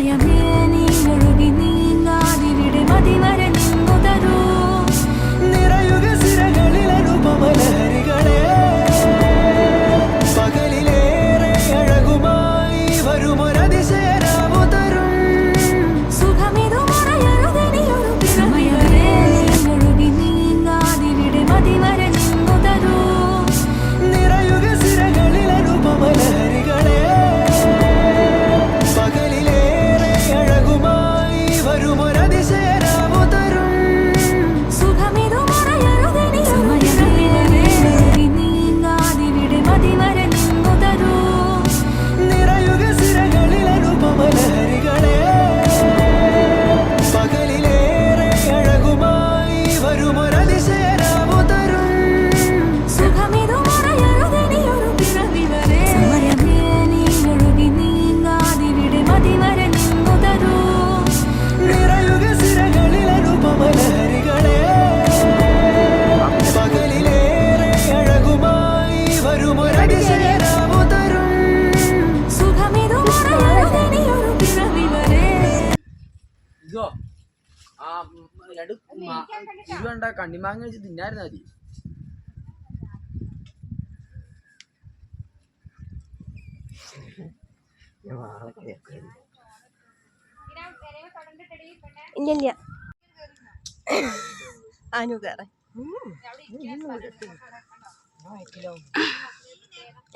Miami. ഇതോ ആ രണ്ട് ഇത് വേണ്ട കണ്ണിമാങ്ങ വെച്ച് തിന്നായിരുന്നു മതി. ഇല്ല അനു കയറ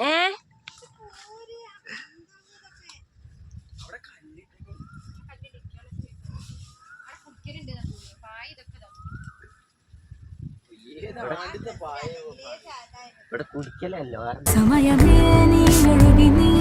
ഏ? സമയമേ നീ നീ